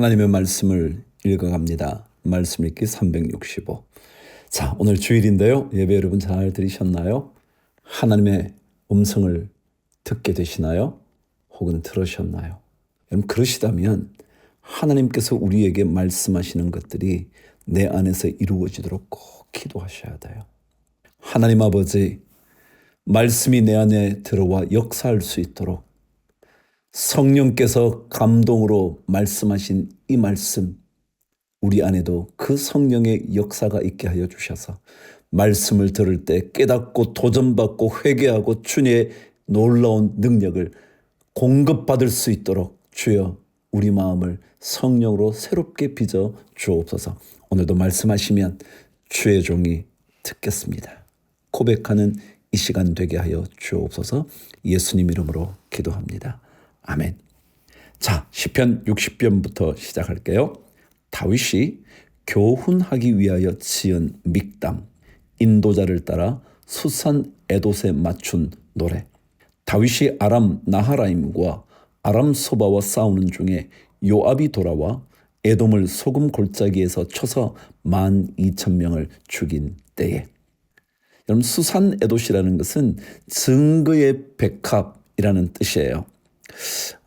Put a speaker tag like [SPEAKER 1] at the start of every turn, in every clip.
[SPEAKER 1] 하나님의 말씀을 읽어갑니다. 말씀 읽기 365. 자, 오늘 주일인데요. 예배 여러분 잘 들으셨나요? 하나님의 음성을 듣게 되시나요? 혹은 들으셨나요? 여러분, 그러시다면 하나님께서 우리에게 말씀하시는 것들이 내 안에서 이루어지도록 꼭 기도하셔야 돼요. 하나님 아버지, 말씀이 내 안에 들어와 역사할 수 있도록 성령께서 감동으로 말씀하신 이 말씀, 우리 안에도 그 성령의 역사가 있게 하여 주셔서 말씀을 들을 때 깨닫고 도전받고 회개하고 주님의 놀라운 능력을 공급받을 수 있도록 주여 우리 마음을 성령으로 새롭게 빚어 주옵소서. 오늘도 말씀하시면 주의 종이 듣겠습니다. 고백하는 이 시간 되게 하여 주옵소서. 예수님 이름으로 기도합니다. 아멘. 자, 시편 60편부터 시작할게요. 다윗이 교훈하기 위하여 지은 믹담, 인도자를 따라 수산 에돗에 맞춘 노래. 다윗이 아람 나하라임과 아람 소바와 싸우는 중에 요압이 돌아와 에돔을 소금 골짜기에서 쳐서 만 이천 명을 죽인 때에 여러분 수산 에돗이라는 것은 증거의 백합이라는 뜻이에요.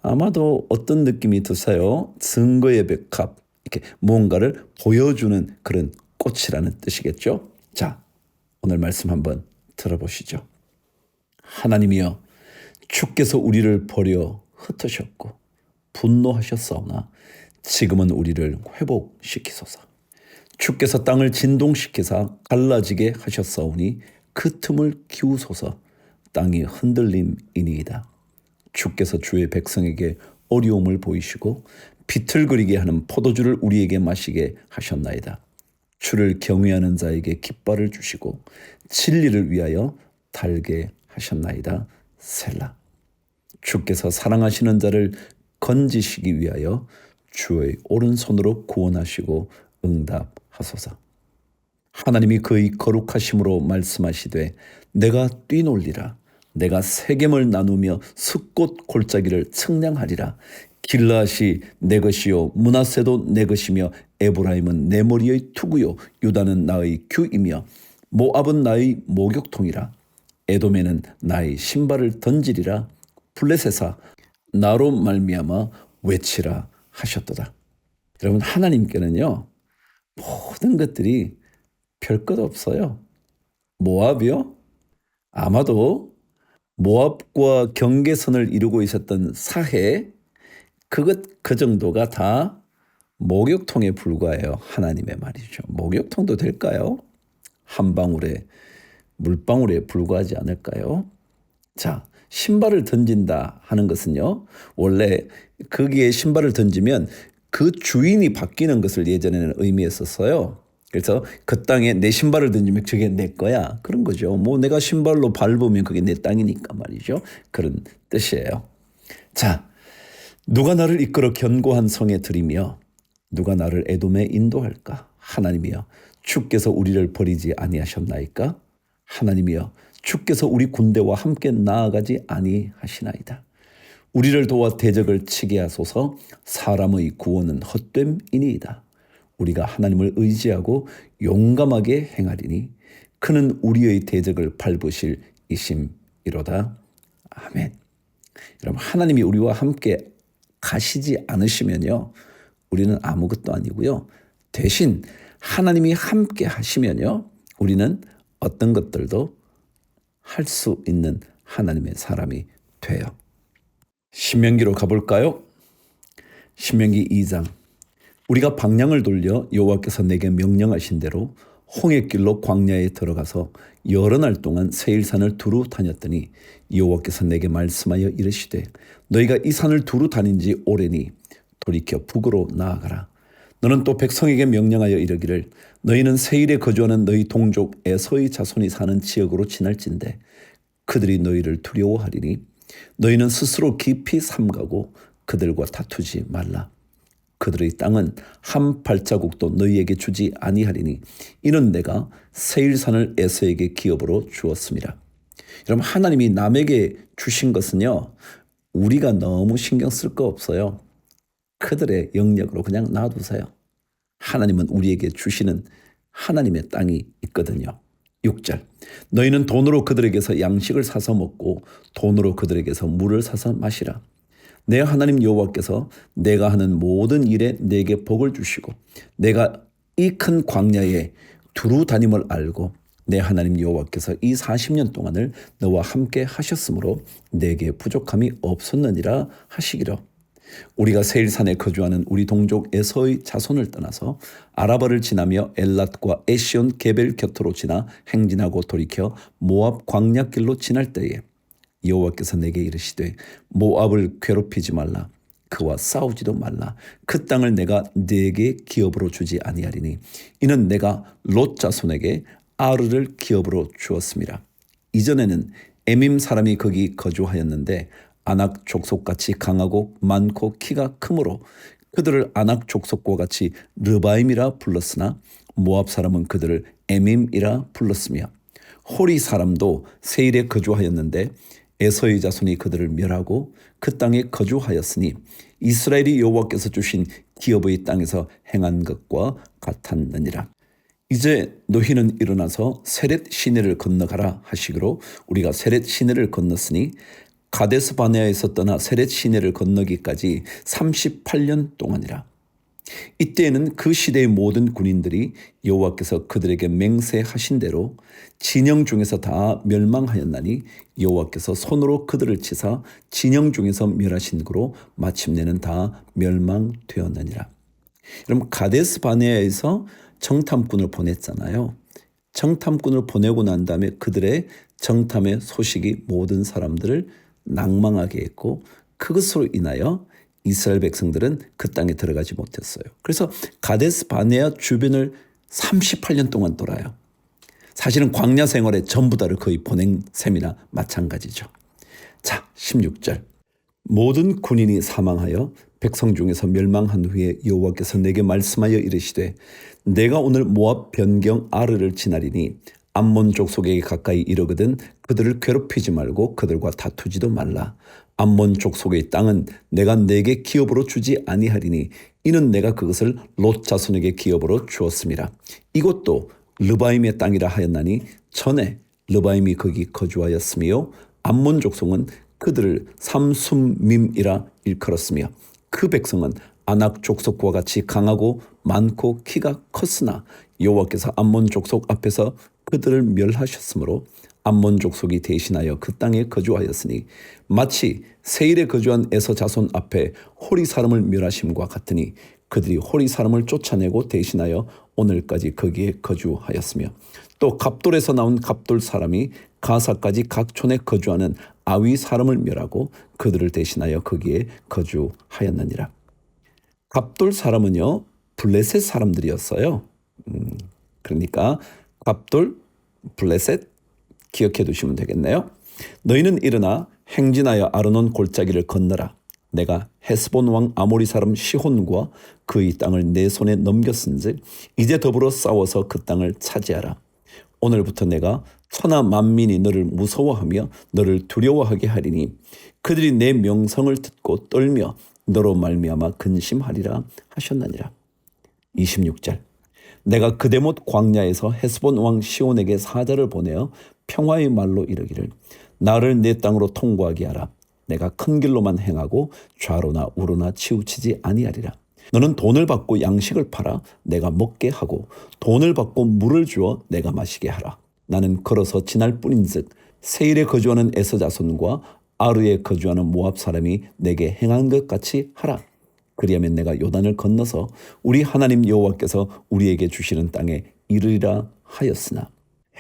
[SPEAKER 1] 아마도 어떤 느낌이 드세요? 증거의 백합 이렇게 뭔가를 보여주는 그런 꽃이라는 뜻이겠죠. 자, 오늘 말씀 한번 들어보시죠. 하나님이여 주께서 우리를 버려 흩으셨고 분노하셨사오나 지금은 우리를 회복시키소서. 주께서 땅을 진동시키사 갈라지게 하셨사오니 그 틈을 기우소서 땅이 흔들림이니이다. 주께서 주의 백성에게 어려움을 보이시고 비틀거리게 하는 포도주를 우리에게 마시게 하셨나이다. 주를 경외하는 자에게 깃발을 주시고 진리를 위하여 달게 하셨나이다. 셀라. 주께서 사랑하시는 자를 건지시기 위하여 주의 오른손으로 구원하시고 응답하소서. 하나님이 그의 거룩하심으로 말씀하시되 내가 뛰놀리라 내가 세겜을 나누며 숲꽃 골짜기를 측량하리라 길라앗이 내 것이요 문하세도 내 것이며 에브라임은 내 머리의 투구요 유다는 나의 규이며 모압은 나의 목욕통이라 에돔에는 나의 신발을 던지리라 블레셋아 나로 말미암아 외치라 하셨도다. 여러분 하나님께는요 모든 것들이 별것 없어요. 모압이요? 아마도 모압과 경계선을 이루고 있었던 사해 그것 그 정도가 다 목욕통에 불과해요. 하나님의 말이죠. 목욕통도 될까요? 한 방울에 물방울에 불과하지 않을까요? 자, 신발을 던진다 하는 것은요. 원래 거기에 신발을 던지면 그 주인이 바뀌는 것을 예전에는 의미했었어요. 그래서 그 땅에 내 신발을 던지면 저게 내 거야. 그런 거죠. 뭐 내가 신발로 밟으면 그게 내 땅이니까 말이죠. 그런 뜻이에요. 자, 누가 나를 이끌어 견고한 성에 들이며 누가 나를 에돔에 인도할까? 하나님이여 주께서 우리를 버리지 아니하셨나이까? 하나님이여 주께서 우리 군대와 함께 나아가지 아니하시나이다. 우리를 도와 대적을 치게 하소서 사람의 구원은 헛됨이니이다. 우리가 하나님을 의지하고 용감하게 행하리니 그는 우리의 대적을 밟으실 이심이로다. 아멘. 여러분 하나님이 우리와 함께 가시지 않으시면요. 우리는 아무것도 아니고요. 대신 하나님이 함께 하시면요. 우리는 어떤 것들도 할 수 있는 하나님의 사람이 돼요. 신명기로 가볼까요? 신명기 2장 우리가 방향을 돌려 여호와께서 내게 명령하신 대로 홍해 길로 광야에 들어가서 여러 날 동안 세일산을 두루 다녔더니 여호와께서 내게 말씀하여 이르시되 너희가 이 산을 두루 다닌 지 오래니 돌이켜 북으로 나아가라. 너는 또 백성에게 명령하여 이르기를 너희는 세일에 거주하는 너희 동족 에서의 자손이 사는 지역으로 지날진대 그들이 너희를 두려워하리니 너희는 스스로 깊이 삼가고 그들과 다투지 말라 그들의 땅은 한 발자국도 너희에게 주지 아니하리니 이는 내가 세일산을 에서에게 기업으로 주었습니다. 여러분 하나님이 남에게 주신 것은요 우리가 너무 신경 쓸 거 없어요. 그들의 영역으로 그냥 놔두세요. 하나님은 우리에게 주시는 하나님의 땅이 있거든요. 6절. 너희는 돈으로 그들에게서 양식을 사서 먹고 돈으로 그들에게서 물을 사서 마시라. 내 하나님 여호와께서 내가 하는 모든 일에 내게 복을 주시고 내가 이 큰 광야에 두루 다님을 알고 내 하나님 여호와께서 이 40년 동안을 너와 함께 하셨으므로 내게 부족함이 없었느니라 하시기로. 우리가 세일산에 거주하는 우리 동족 에서의 자손을 떠나서 아라바를 지나며 엘랏과 에시온 게벨 곁으로 지나 행진하고 돌이켜 모압 광야길로 지날 때에 여호와께서 내게 이르시되 모압을 괴롭히지 말라 그와 싸우지도 말라. 그 땅을 내가 네게 기업으로 주지 아니하리니 이는 내가 롯 자손에게 아르를 기업으로 주었습니다. 이전에는 에밈 사람이 거기 거주하였는데 아낙 족속같이 강하고 많고 키가 크므로 그들을 아낙 족속과 같이 르바임이라 불렀으나 모압 사람은 그들을 에밈이라 불렀으며 호리 사람도 세일에 거주하였는데 에서의 자손이 그들을 멸하고 그 땅에 거주하였으니 이스라엘이 여호와께서 주신 기업의 땅에서 행한 것과 같았느니라. 이제 너희는 일어나서 세렛 시내를 건너가라 하시기로 우리가 세렛 시내를 건넜으니 가데스 바네아에서 떠나 세렛 시내를 건너기까지 38년 동안이라. 이때에는 그 시대의 모든 군인들이 여호와께서 그들에게 맹세하신 대로 진영 중에서 다 멸망하였나니 여호와께서 손으로 그들을 치사 진영 중에서 멸하신 그로 마침내는 다 멸망되었느니라. 여러분 가데스 바네아에서 정탐꾼을 보냈잖아요. 정탐꾼을 보내고 난 다음에 그들의 정탐의 소식이 모든 사람들을 낭망하게 했고 그것으로 인하여 이스라엘 백성들은 그 땅에 들어가지 못했어요. 그래서 가데스 바네아 주변을 38년 동안 돌아요. 사실은 광야 생활에 전부 다를 거의 보낸 셈이나 마찬가지죠. 자, 16절. 모든 군인이 사망하여 백성 중에서 멸망한 후에 여호와께서 내게 말씀하여 이르시되 내가 오늘 모압 변경 아르를 지나리니 암몬 족속에게 가까이 이르거든 그들을 괴롭히지 말고 그들과 다투지도 말라. 암몬 족속의 땅은 내가 내게 기업으로 주지 아니하리니 이는 내가 그것을 롯 자손에게 기업으로 주었습니다. 이것도 르바임의 땅이라 하였나니 전에 르바임이 거기 거주하였으며 암몬 족속은 그들을 삼숨밈이라 일컬었으며 그 백성은 아낙 족속과 같이 강하고 많고 키가 컸으나 여호와께서 암몬 족속 앞에서 그들을 멸하셨으므로 암몬 족속이 대신하여 그 땅에 거주하였으니 마치 세일에 거주한 에서 자손 앞에 호리 사람을 멸하심과 같으니 그들이 호리 사람을 쫓아내고 대신하여 오늘까지 거기에 거주하였으며 또 갑돌에서 나온 갑돌 사람이 가사까지 각 촌에 거주하는 아위 사람을 멸하고 그들을 대신하여 거기에 거주하였느니라. 갑돌 사람은요 블레셋 사람들이었어요. 음, 그러니까 갑돌, 블레셋 기억해 두시면 되겠네요. 너희는 일어나 행진하여 아르논 골짜기를 건너라. 내가 헤스본 왕 아모리 사람 시혼과 그의 땅을 내 손에 넘겼은즉 이제 더불어 싸워서 그 땅을 차지하라. 오늘부터 내가 천하 만민이 너를 무서워하며 너를 두려워하게 하리니 그들이 내 명성을 듣고 떨며 너로 말미암아 근심하리라 하셨느니라. 26절 내가 그대못 광야에서 헤스본 왕 시온에게 사자를 보내어 평화의 말로 이르기를 나를 내 땅으로 통과하게 하라. 내가 큰 길로만 행하고 좌로나 우로나 치우치지 아니하리라. 너는 돈을 받고 양식을 팔아 내가 먹게 하고 돈을 받고 물을 주어 내가 마시게 하라. 나는 걸어서 지날 뿐인즉 세일에 거주하는 에서 자손과 아르에 거주하는 모압 사람이 내게 행한 것 같이 하라. 그리하면 내가 요단을 건너서 우리 하나님 여호와께서 우리에게 주시는 땅에 이르리라 하였으나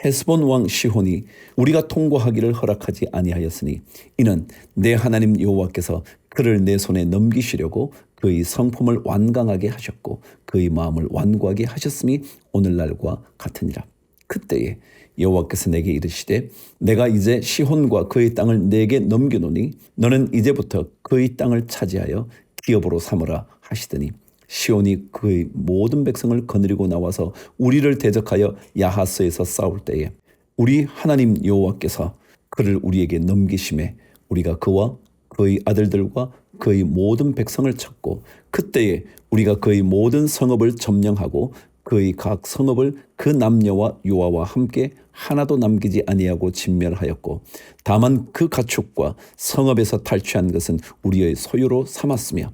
[SPEAKER 1] 헤스본 왕 시혼이 우리가 통과하기를 허락하지 아니하였으니 이는 내 하나님 여호와께서 그를 내 손에 넘기시려고 그의 성품을 완강하게 하셨고 그의 마음을 완고하게 하셨음이 오늘날과 같으니라. 그때에 여호와께서 내게 이르시되 내가 이제 시혼과 그의 땅을 내게 넘겨놓니 너는 이제부터 그의 땅을 차지하여 기업으로 삼으라 하시더니 시온이 그의 모든 백성을 거느리고 나와서 우리를 대적하여 야하스에서 싸울 때에 우리 하나님 여호와께서 그를 우리에게 넘기심에 우리가 그와 그의 아들들과 그의 모든 백성을 찾고 그때에 우리가 그의 모든 성읍을 점령하고 그의 각 성읍을 그 남녀와 유아와 함께 하나도 남기지 아니하고 진멸하였고 다만 그 가축과 성읍에서 탈취한 것은 우리의 소유로 삼았으며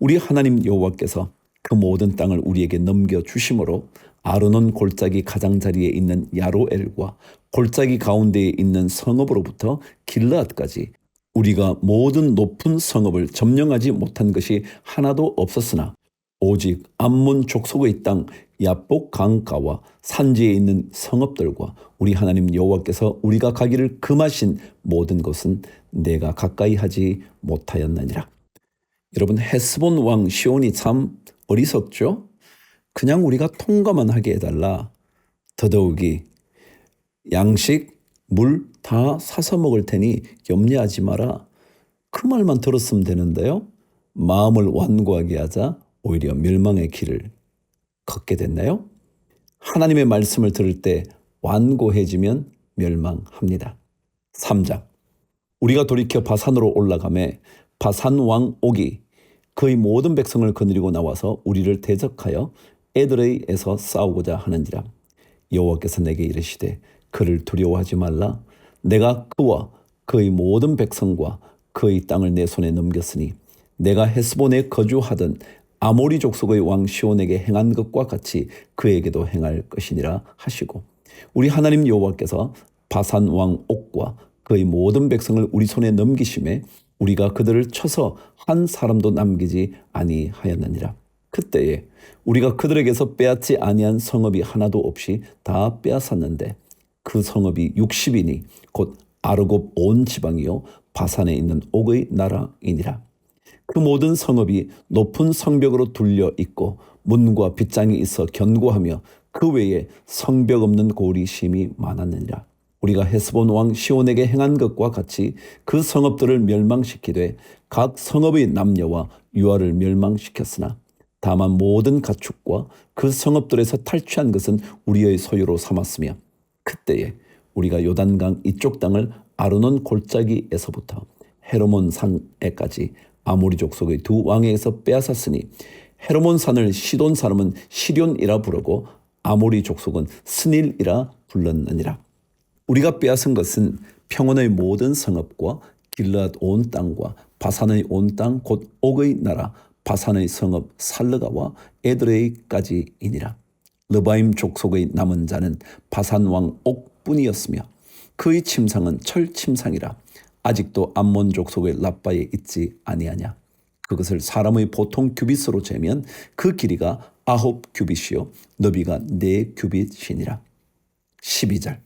[SPEAKER 1] 우리 하나님 여호와께서 그 모든 땅을 우리에게 넘겨 주심으로 아르논 골짜기 가장자리에 있는 야로엘과 골짜기 가운데에 있는 성읍으로부터 길라앗까지 우리가 모든 높은 성읍을 점령하지 못한 것이 하나도 없었으나 오직 암몬 족속의 땅 야복 강가와 산지에 있는 성읍들과 우리 하나님 여호와께서 우리가 가기를 금하신 모든 것은 내가 가까이 하지 못하였느니라. 여러분 헤스본 왕 시온이 참 어리석죠? 그냥 우리가 통과만 하게 해달라. 더더욱이 양식, 물 다 사서 먹을 테니 염려하지 마라. 그 말만 들었으면 되는데요. 마음을 완고하게 하자 오히려 멸망의 길을 걷게 됐나요? 하나님의 말씀을 들을 때 완고해지면 멸망합니다. 3장 우리가 돌이켜 바산으로 올라가매 바산 왕 옥이 그의 모든 백성을 거느리고 나와서 우리를 대적하여 에드레이에서 싸우고자 하는지라 여호와께서 내게 이르시되 그를 두려워하지 말라 내가 그와 그의 모든 백성과 그의 땅을 내 손에 넘겼으니 내가 헤스본에 거주하던 아모리 족속의 왕 시온에게 행한 것과 같이 그에게도 행할 것이니라 하시고 우리 하나님 여호와께서 바산 왕 옥과 그의 모든 백성을 우리 손에 넘기심에 우리가 그들을 쳐서 한 사람도 남기지 아니하였느니라. 그때에 우리가 그들에게서 빼앗지 아니한 성읍이 하나도 없이 다 빼앗았는데 그 성읍이 60이니 곧 아르곱 온 지방이요 바산에 있는 옥의 나라이니라. 그 모든 성읍이 높은 성벽으로 둘려 있고 문과 빗장이 있어 견고하며 그 외에 성벽 없는 고리 심이 많았느니라. 우리가 헤스본 왕 시온에게 행한 것과 같이 그 성읍들을 멸망시키되 각 성읍의 남녀와 유아를 멸망시켰으나 다만 모든 가축과 그 성읍들에서 탈취한 것은 우리의 소유로 삼았으며 그때에 우리가 요단강 이쪽 땅을 아르논 골짜기에서부터 헤르몬 산에까지 아모리 족속의 두 왕에게서 빼앗았으니 헤르몬 산을 시돈 사람은 시련이라 부르고 아모리 족속은 스닐이라 불렀느니라. 우리가 빼앗은 것은 평원의 모든 성읍과 길앗 온 땅과 바산의 온 땅 곧 옥의 나라 바산의 성읍 살르가와 에드레이까지이니라. 르바임 족속의 남은 자는 바산 왕 옥뿐이었으며 그의 침상은 철 침상이라 아직도 암몬 족속의 라빠에 있지 아니하냐. 그것을 사람의 보통 규빗으로 재면 그 길이가 아홉 규빗이요 너비가 네 규빗이니라. 12절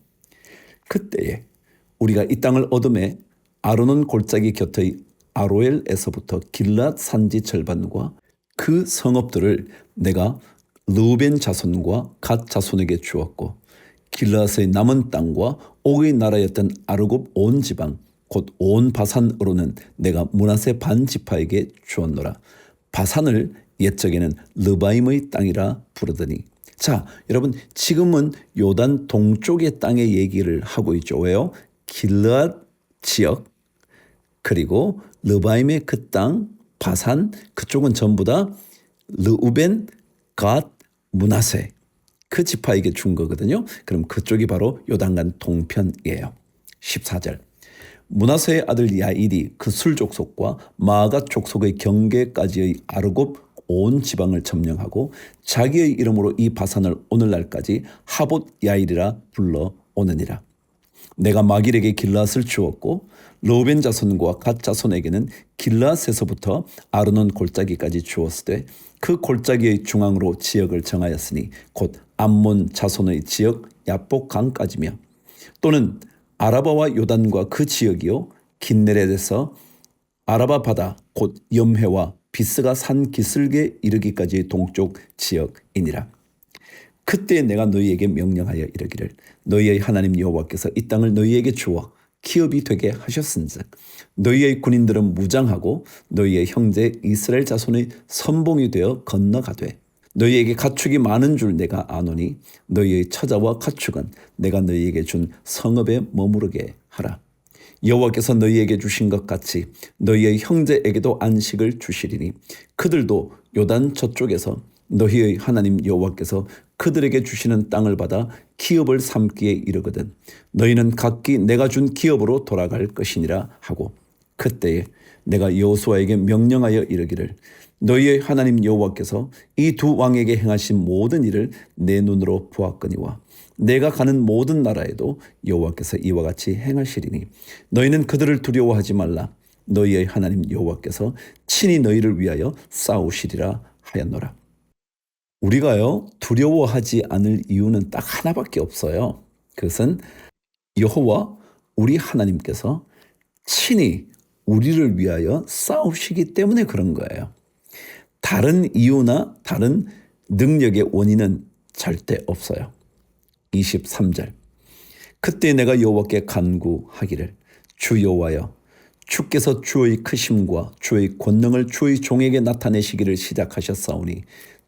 [SPEAKER 1] 그때에 우리가 이 땅을 얻음에 아르논 골짜기 곁의 아로엘에서부터 길랏 산지 절반과 그 성읍들을 내가 르벤 자손과 갓 자손에게 주었고 길라스의 남은 땅과 옥의 나라였던 아르곱 온 지방 곧 온 바산으로는 내가 문하세 반 지파에게 주었노라. 바산을 옛적에는 르바임의 땅이라 부르더니 자 여러분 지금은 요단 동쪽의 땅의 얘기를 하고 있죠. 왜요? 길르앗 지역 그리고 르바임의 그 땅 바산 그쪽은 전부 다 르우벤 갓 문하세 그 지파에게 준 거거든요. 그럼 그쪽이 바로 요단강 동편이에요. 14절. 문하세의 아들 야일이 그 술 족속과 마가 족속의 경계까지의 아르곱 온 지방을 점령하고 자기의 이름으로 이 바산을 오늘날까지 하봇 야일이라 불러 오느니라. 내가 마길에게 길라앗을 주었고 로벤 자손과 갓 자손에게는 길라앗에서부터 아르논 골짜기까지 주었으되 그 골짜기의 중앙으로 지역을 정하였으니 곧 암몬 자손의 지역 야복 강까지며 또는 아라바와 요단과 그 지역이요 긴네렛에서 아라바 바다 곧 염해와 비스가 산 기슭에 이르기까지의 동쪽 지역이니라. 그때 내가 너희에게 명령하여 이르기를 너희의 하나님 여호와께서 이 땅을 너희에게 주어 기업이 되게 하셨은즉 너희의 군인들은 무장하고 너희의 형제 이스라엘 자손의 선봉이 되어 건너가되 너희에게 가축이 많은 줄 내가 아노니 너희의 처자와 가축은 내가 너희에게 준 성읍에 머무르게 하라. 여호와께서 너희에게 주신 것 같이 너희의 형제에게도 안식을 주시리니 그들도 요단 저쪽에서 너희의 하나님 여호와께서 그들에게 주시는 땅을 받아 기업을 삼기에 이르거든 너희는 각기 내가 준 기업으로 돌아갈 것이니라 하고 그때에 내가 여호수아에게 명령하여 이르기를 너희의 하나님 여호와께서 이 두 왕에게 행하신 모든 일을 내 눈으로 보았거니와 내가 가는 모든 나라에도 여호와께서 이와 같이 행하시리니 너희는 그들을 두려워하지 말라. 너희의 하나님 여호와께서 친히 너희를 위하여 싸우시리라 하였노라. 우리가요 두려워하지 않을 이유는 딱 하나밖에 없어요. 그것은 여호와 우리 하나님께서 친히 우리를 위하여 싸우시기 때문에 그런 거예요. 다른 이유나 다른 능력의 원인은 절대 없어요. 23절. 그때 내가 여호와께 간구하기를 주 여호와여 주께서 주의 크심과 주의 권능을 주의 종에게 나타내시기를 시작하셨사오니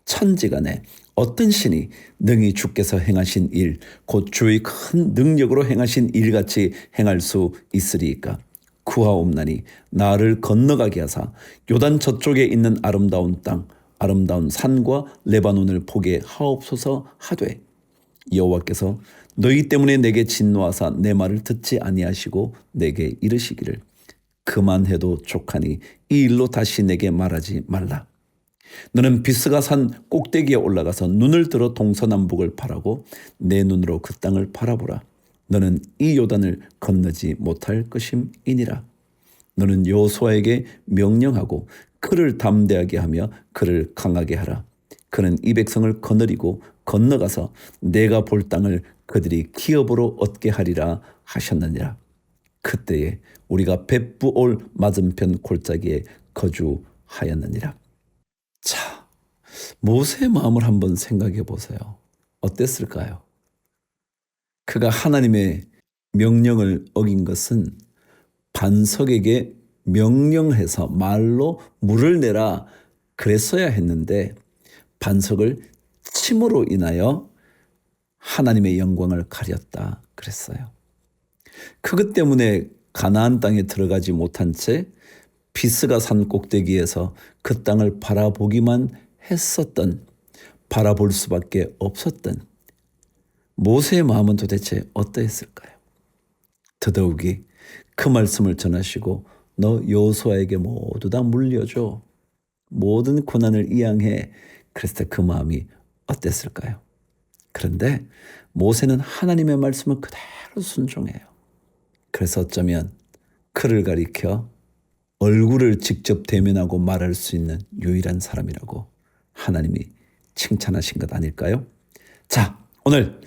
[SPEAKER 1] 천지간에 어떤 신이 능히 주께서 행하신 일, 곧 주의 큰 능력으로 행하신 일같이 행할 수 있으리이까. 구하옵나니 나를 건너가게 하사 요단 저쪽에 있는 아름다운 땅, 아름다운 산과 레바논을 보게 하옵소서 하되 여호와께서 너희 때문에 내게 진노하사 내 말을 듣지 아니하시고 내게 이르시기를 그만해도 족하니 이 일로 다시 내게 말하지 말라. 너는 비스가 산 꼭대기에 올라가서 눈을 들어 동서남북을 바라고 내 눈으로 그 땅을 바라보라. 너는 이 요단을 건너지 못할 것임이니라. 너는 여호수아에게 명령하고 그를 담대하게 하며 그를 강하게 하라. 그는 이 백성을 거느리고 건너가서 내가 볼 땅을 그들이 기업으로 얻게 하리라 하셨느니라. 그때에 우리가 벳부올 맞은편 골짜기에 거주하였느니라. 자, 모세의 마음을 한번 생각해 보세요. 어땠을까요? 그가 하나님의 명령을 어긴 것은 반석에게 명령해서 말로 물을 내라 그랬어야 했는데 반석을 침으로 인하여 하나님의 영광을 가렸다 그랬어요. 그것 때문에 가나안 땅에 들어가지 못한 채 비스가 산 꼭대기에서 그 땅을 바라보기만 했었던 바라볼 수밖에 없었던 모세의 마음은 도대체 어떠했을까요? 더더욱이 그 말씀을 전하시고 너 여호수아에게 모두 다 물려줘. 모든 고난을 이양해. 그랬을 때 그 마음이 어땠을까요? 그런데 모세는 하나님의 말씀을 그대로 순종해요. 그래서 어쩌면 그를 가리켜 얼굴을 직접 대면하고 말할 수 있는 유일한 사람이라고 하나님이 칭찬하신 것 아닐까요? 자, 오늘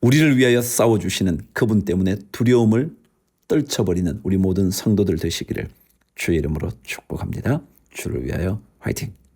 [SPEAKER 1] 우리를 위하여 싸워주시는 그분 때문에 두려움을 떨쳐버리는 우리 모든 성도들 되시기를 주의 이름으로 축복합니다. 주를 위하여 화이팅!